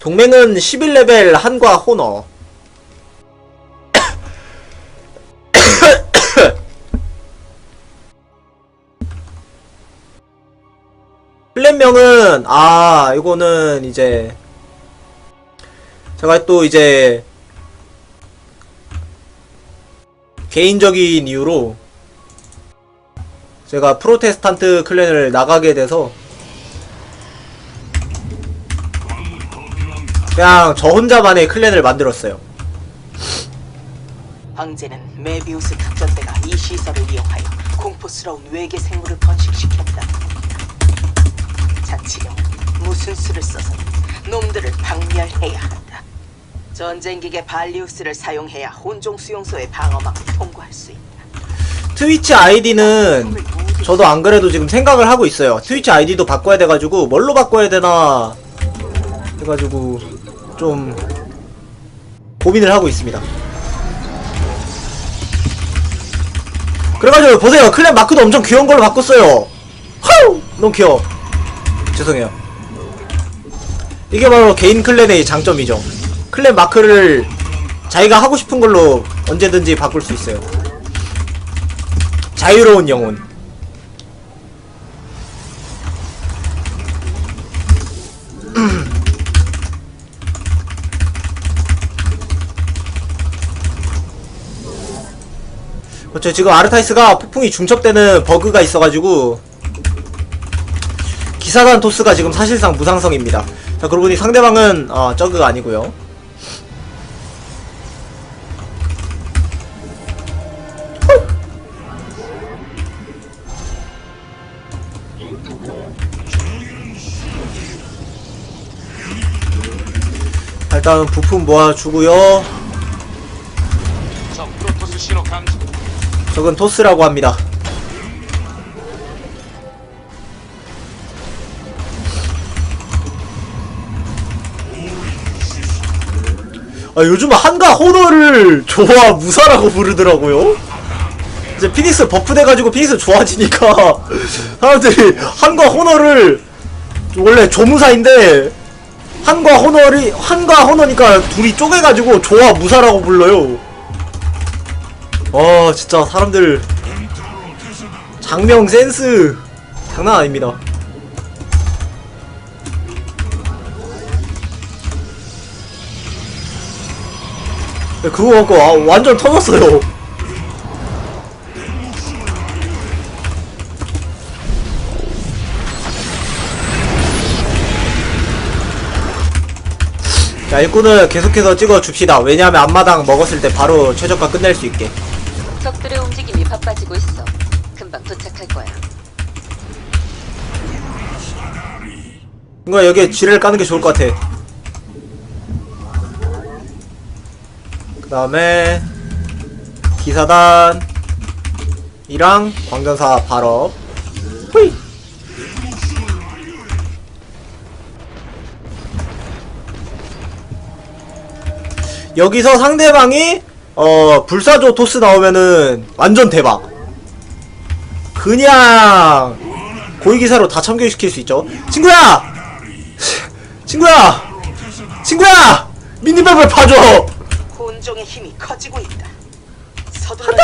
동맹은 11레벨 한과 호너. 플랜명은 아 이거는 이제 제가 또 이제 개인적인 이유로 제가 프로테스탄트 클랜을 나가게 돼서 그냥 저 혼자만의 클랜을 만들었어요. 황제는 메비우스 특전대가 이 시설을 이용하여 공포스러운 외계 생물을 번식시켰다. 자치령은 무슨 수를 써서 놈들을 박멸해야 한다. 전쟁기계 발리우스를 사용해야 혼종 수용소의 방어막을 통과할 수 있다. 트위치 아이디는 저도 안 그래도 지금 생각을 하고 있어요. 트위치 아이디도 바꿔야 돼가지고 뭘로 바꿔야 되나 해가지고 좀 고민을 하고 있습니다. 그래가지고 보세요 클랜 마크도 엄청 귀여운 걸로 바꿨어요. 하우 너무 귀여워. 죄송해요. 이게 바로 개인 클랜의 장점이죠. 클랜 마크를 자기가 하고 싶은 걸로 언제든지 바꿀 수 있어요. 자유로운 영혼. 그렇죠. 지금 아르타이스가 폭풍이 중첩되는 버그가 있어가지고 기사단 토스가 지금 사실상 무상성입니다. 자, 그러고 보니 상대방은 어, 저그가 아니고요. 일단 부품 모아주고요. 저건 토스라고 합니다. 아, 요즘 한가 호너를 좋아 무사라고 부르더라고요. 이제 피닉스 버프 돼가지고 피닉스 좋아지니까 사람들이 한가 호너를 원래 조무사인데 한과 호너리 한과 호너니까 둘이 쪼개가지고 좋아 무사라고 불러요. 와 진짜 사람들 장명 센스 장난 아닙니다. 네, 그거 갖고 아, 완전 터졌어요. 자 일꾼을 계속해서 찍어 줍시다. 왜냐하면 앞마당 먹었을 때 바로 최저가 끝낼 수 있게. 적들의 움직임이 바빠지고 있어. 금방 도착할 거야. 뭔가 여기에 지뢰를 까는 게 좋을 것 같아. 그 다음에 기사단 이랑 광전사 발업. 후이. 여기서 상대방이 어 불사조 토스 나오면은 완전 대박. 그냥 고위기사로 다 참교육시킬 수 있죠. 친구야! 친구야! 친구야! 미니맵을 봐줘! 혼종의 힘이 커지고 있다. 서둘러 안 돼!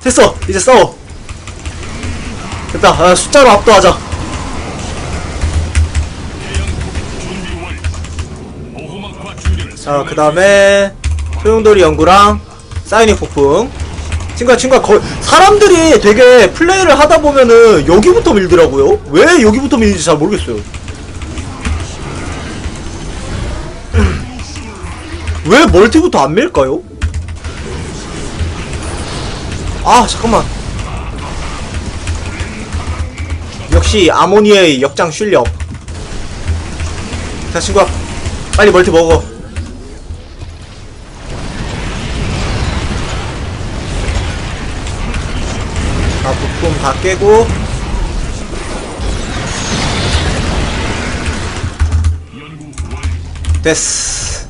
됐어! 이제 싸워. 됐다. 아, 숫자로 압도하자. 자, 그 다음에 소용돌이 연구랑 사이닉 폭풍. 친구야, 친구야, 거 사람들이 되게 플레이를 하다 보면은 여기부터 밀더라고요? 왜 여기부터 밀는지 잘 모르겠어요. 왜 멀티부터 안 밀까요? 아, 잠깐만. 역시 아모니의 역장 실력. 자, 친구야. 빨리 멀티 먹어. 다 깨고. 됐어.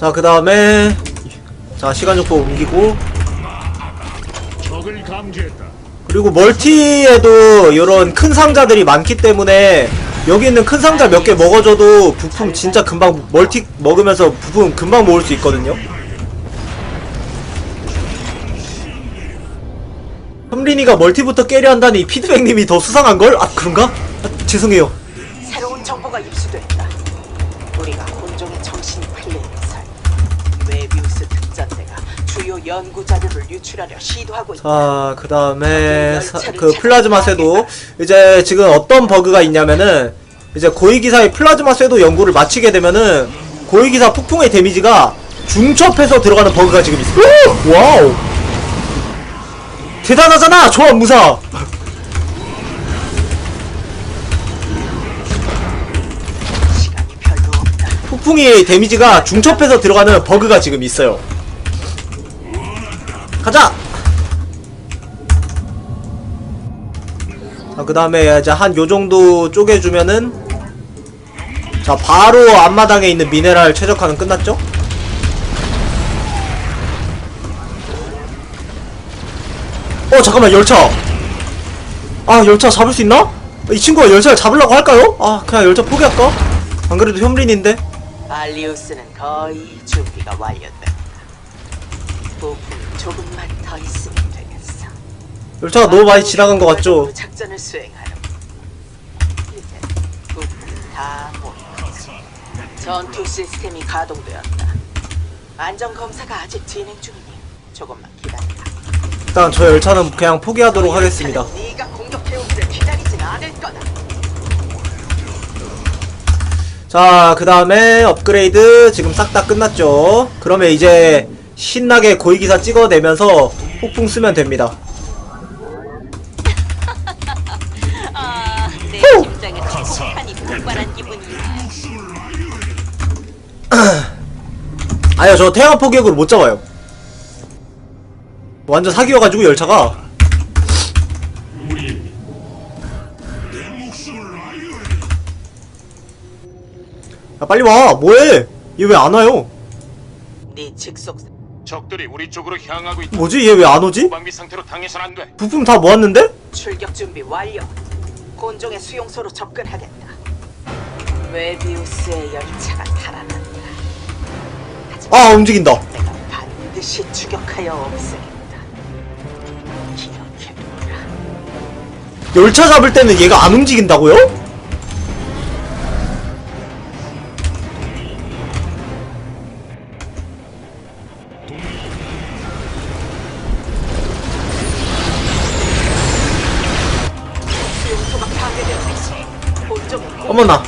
자, 그 다음에, 자, 시간 족보 옮기고, 적을 감지했다. 그리고 멀티에도 이런 큰 상자들이 많기 때문에 여기 있는 큰 상자 몇 개 먹어줘도 부품 진짜 금방 멀티 먹으면서 부품 금방 모을 수 있거든요. 흠린이가 멀티부터 깨려 한다니 피드백님이 더 수상한걸? 아 그런가? 아, 죄송해요. 새로운 정보가 입수됐다. 주요 연구 자료를 유출하려 시도하고 있다. 자, 그 다음에, 그 플라즈마 쇄도. 이제 지금 어떤 버그가 있냐면은, 이제 고위기사의 플라즈마 쇄도 연구를 마치게 되면은, 고위기사 폭풍의 데미지가 중첩해서 들어가는 버그가 지금 있어. 오! 와우! 대단하잖아! 조합 무사! 시간이 별로 없다. 폭풍이 데미지가 중첩해서 들어가는 버그가 지금 있어요. 가자! 자, 그 다음에 이제 한 요 정도 쪼개주면은 자, 바로 앞마당에 있는 미네랄 최적화는 끝났죠? 어, 잠깐만, 열차! 아, 열차 잡을 수 있나? 이 친구가 열차를 잡으려고 할까요? 아, 그냥 열차 포기할까? 안 그래도 혐린인데? 발리우스는 거의 준비가 완료됐다. 조금만 더 있으면 되겠어. 열차가 너무 많이 지나간 것 같죠? 작전을 수행하려. 이제 부품 다 모였어. 전투 시스템이 가동되었다. 안전 검사가 아직 진행 중이니 조금만 기다려. 일단 저 열차는 그냥 포기하도록 하겠습니다. 네가 공격해오기를 기다리진 않을 거다. 자, 그 다음에 업그레이드 지금 싹 다 끝났죠. 그러면 이제 신나게 고위기사 찍어내면서 폭풍 쓰면 됩니다. 아, 내 후! 심장에서 폭탄이 폭발한 기분이야. 아니요, 저 태양 포격으로 못 잡아요. 완전 사기여가지고 열차가. 야, 빨리 와! 뭐해! 얘 왜 안 와요? 네 직속 적들이 우리 쪽으로 향하고 있다. 뭐지? 얘 왜 안 오지? 방비 상태로 당해선 안 돼. 부품 다 모았는데? 출격 준비 완료. 곤종의 수용소로 접근하겠다. 웨비우스의 열차가 달아난다. 하지만 아, 움직인다. 내가 반드시 추격하여 없애겠다. 기억해두라. 열차 잡을 때는 얘가 안 움직인다고요? 어머나.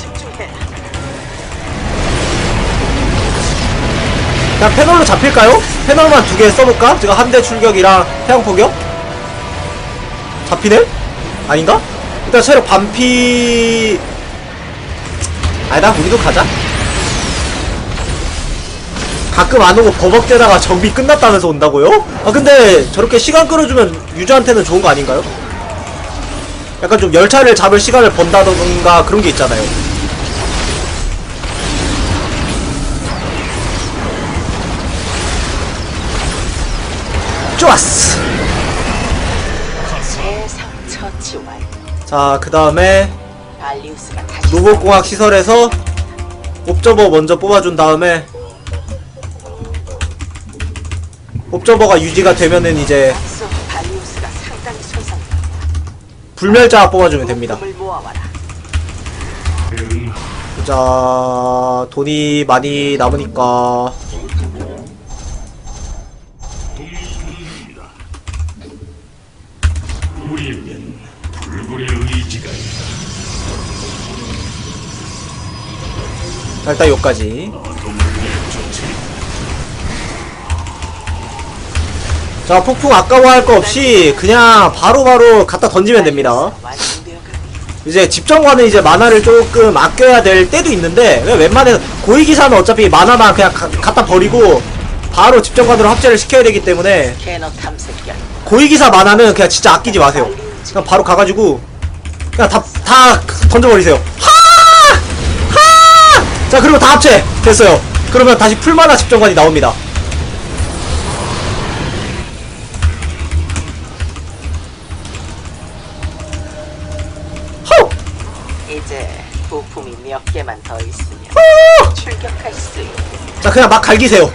그냥 패널로 잡힐까요? 패널만 두 개 써볼까? 제가 한 대 출격이랑 태양 포격? 잡히네? 아닌가? 일단 체력 반피 아니다 우리도 가자 가끔 안 오고 버벅대다가 정비 끝났다면서 온다고요? 아 근데 저렇게 시간 끌어주면 유저한테는 좋은 거 아닌가요? 약간 좀 열차를 잡을 시간을 번다던가 그런 게 있잖아요 좋았어. 자 그 다음에 로봇공학 시설에서 옵저버 먼저 뽑아준 다음에 옵저버가 유지가 되면은 이제 불멸자 뽑아주면 됩니다. 자 돈이 많이 남으니까 일단 여기까지 자 폭풍 아까워할 거 없이 그냥 바로 바로 갖다 던지면 됩니다 이제 집정관은 이제 만화를 조금 아껴야 될 때도 있는데 왜 웬만해서 고위기사는 어차피 만화만 그냥 가- 갖다 버리고 바로 집정관으로 합체를 시켜야 되기 때문에. 고위기사 만화는 그냥 진짜 아끼지 마세요 그냥 바로 가가지고 그냥 다, 다 던져버리세요 하! 하! 자 그리고 다 합체 됐어요 그러면 다시 풀만화 집정관이 나옵니다 폭풍이 몇 개만 더 있으면 출격할 수 있게. 자 그냥 막 갈기세요.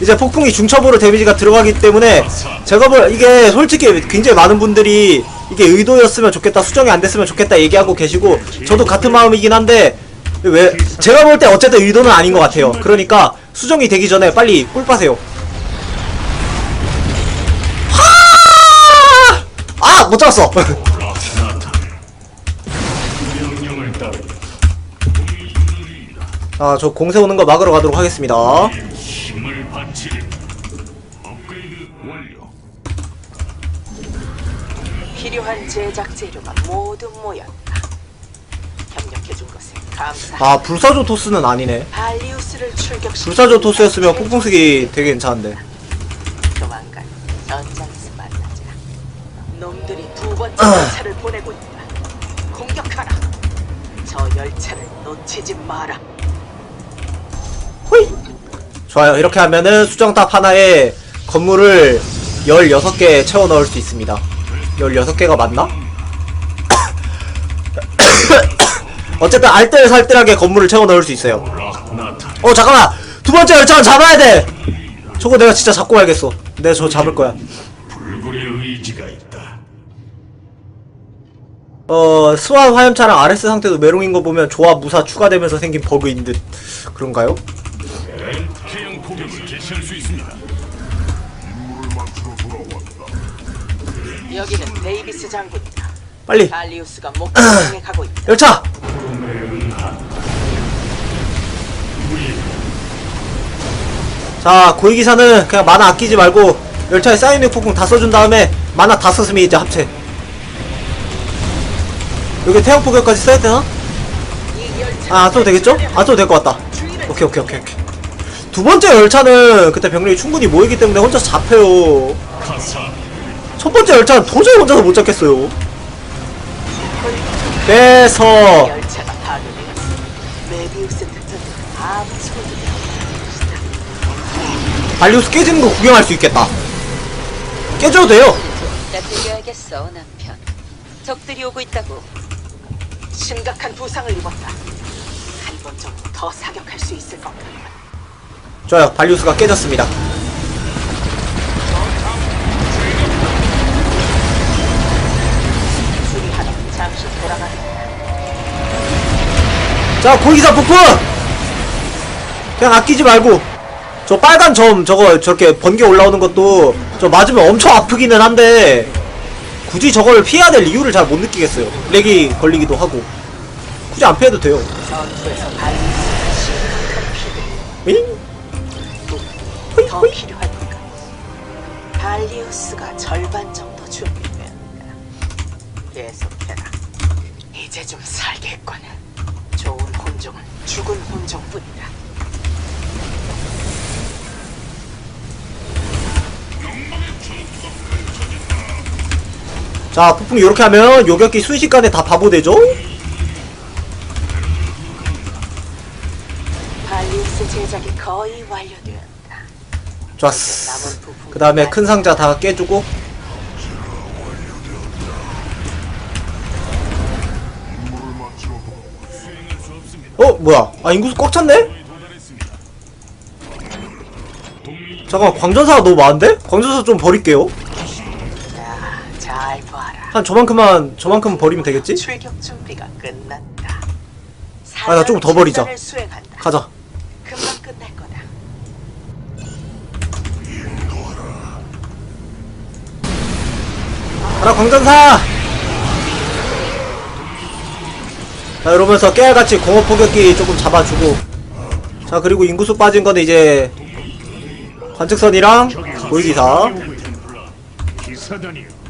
이제 폭풍이 중첩으로 데미지가 들어가기 때문에 제가 볼 이게 솔직히 굉장히 많은 분들이 이게 의도였으면 좋겠다 수정이 안 됐으면 좋겠다 얘기하고 계시고 저도 같은 마음이긴 한데 왜 제가 볼 때 어쨌든 의도는 아닌 것 같아요. 그러니까 수정이 되기 전에 빨리 꿀 빠세요. 아 못 잡았어 자저 공세 오는 거 막으러 가도록 하겠습니다. 필요한 제작 재료가 모두 모였다. 협력해준 것에 감사. 아 불사조 토스는 아니네 발리우스를 출격시. 불사조 토스였으면 폭풍 쓰기 되게 괜찮은데 조만간 전장에서 만나자. 놈들이 두 번째 열차를 보내고 있다. 공격하라. 저 열차를 놓치지 마라. 호이. 좋아요. 이렇게 하면은 수정탑 하나에 건물을 16개 채워 넣을 수 있습니다. 16개가 맞나? 어쨌든 알뜰살뜰하게 건물을 채워 넣을 수 있어요. 어, 잠깐만! 두 번째 열차는 잡아야 돼! 저거 내가 진짜 잡고 가야겠어. 내가 저거 잡을 거야. 어, 스완 화염차랑 RS 상태도 메롱인 거 보면 조합 무사 추가되면서 생긴 버그인 듯. 그런가요? 해양 포격을 개시할 수 있습니다. 여기는 데이비스 장군이다. 빨리! 발리우스가 목표를 향해 가고 있다. 열차! 자, 고위기사는 그냥 만화 아끼지 말고 열차에 사이닉 폭풍 다 써준 다음에 만화 다 썼으면 이제 합체. 여기 태양 포격까지 써야 되나? 아, 안 써도 되겠죠? 안 써도 될 것 같다. 오케이, 오케이, 오케이, 오케이. 두 번째 열차는 그때 병력이 충분히 모이기 때문에 혼자 잡혀요. 첫 번째 열차는 도저히 혼자서 못 잡겠어요. 소리도 발리우스 깨지는 거 구경할 수 있겠다. 깨져도 돼요. 적들이 오고 있다고. 심각한 부상을 입었다. 한 번 정도 더 사격할 수 있을 것 같다. 좋아요. 발리우스가 깨졌습니다. 잠시. 자, 고기사 폭풍! 그냥 아끼지 말고. 저 빨간 점, 저거, 저렇게 번개 올라오는 것도, 저 맞으면 엄청 아프기는 한데, 굳이 저걸 피해야 될 이유를 잘 못 느끼겠어요. 렉이 걸리기도 하고. 굳이 안 피해도 돼요. 전투에서 발리우스가 잉? 더 절반 정도 준비된다. 계속해라. 이제 좀 살겠군. 좋은 혼종은 죽은 혼종뿐이다. 자, 폭풍 이렇게 하면 요격기 순식간에 다 바보 되죠? 발리우스 제작이 거의 완료되었다. 좋았어. 그 다음에 큰 상자 다 깨주고. 어, 뭐야. 아, 인구수 꽉 찼네? 잠깐만, 광전사가 너무 많은데? 광전사 좀 버릴게요. 한 저만큼만, 저만큼 버리면 되겠지? 출격 준비가 끝났다. 아, 나 조금 더 버리자. 사냥 진단을 수행한다. 가자. 금방 끝날 거다. 가라, 광전사! 자, 이러면서 깨알같이 공업 포격기 조금 잡아주고. 자, 그리고 인구수 빠진 거는 이제, 관측선이랑. 기사단이여.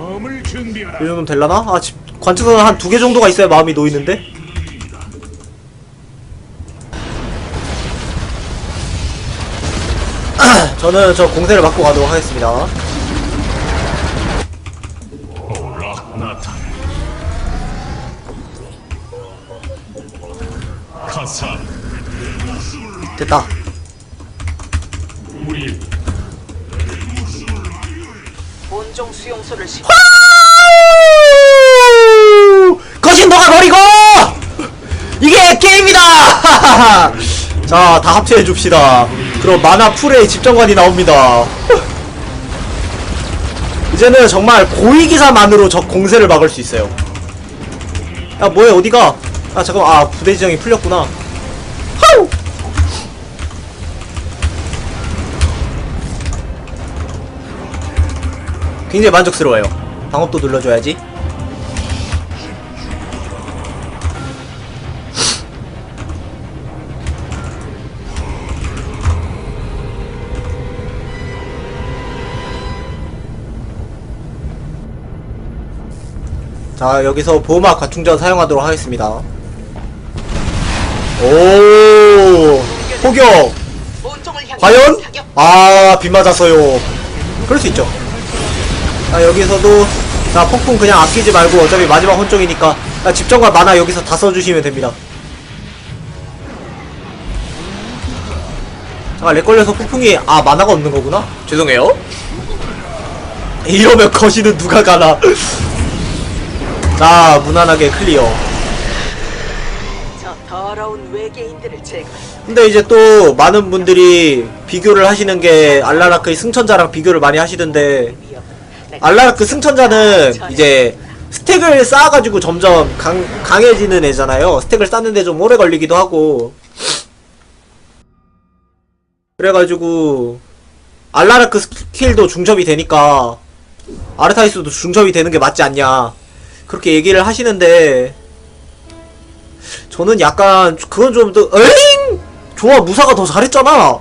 검을 준비하라. 이 정도면 될라나? 아, 집, 관측선은 한 두 개 정도가 있어야 마음이 놓이는데? 저는 저 공세를 맞고 가도록 하겠습니다. 됐다. 우리 본종 수용소를 시 거신 너가 버리고! 최고의 게임이다! 자, 다 합체해 줍시다. 그럼 만화 풀의 집정관이 나옵니다. 이제는 정말 고위기사만으로 적 공세를 막을 수 있어요. 야, 뭐해, 어디가? 아, 잠깐, 아, 부대 지정이 풀렸구나. 하우! 굉장히 만족스러워요. 방업도 눌러줘야지. 자, 여기서 보호막 과충전 사용하도록 하겠습니다. 오, 포격! 향해 과연? 아, 빗 맞았어요. 그럴 수 있죠. 자, 여기서도, 자, 폭풍 그냥 아끼지 말고 어차피 마지막 혼종이니까, 자, 집정관 만화 여기서 다 써주시면 됩니다. 잠깐, 렉 걸려서 폭풍이, 아, 만화가 없는 거구나? 죄송해요. 이러면 거시는 누가 가나. 자, 무난하게 클리어. 저 더러운 외계인들을 제거해. 근데 이제 또 많은 분들이 비교를 하시는 게 알라라크의 승천자랑 비교를 많이 하시던데 알라라크 승천자는 이제 스택을 쌓아가지고 점점 강, 강해지는 애잖아요. 스택을 쌓는데 좀 오래 걸리기도 하고. 그래가지고 알라라크 스킬도 중첩이 되니까 아르타이스도 중첩이 되는 게 맞지 않냐. 그렇게 얘기를 하시는데 저는 약간 그건 좀 더, 에잉! 좋아, 무사가 더 잘했잖아.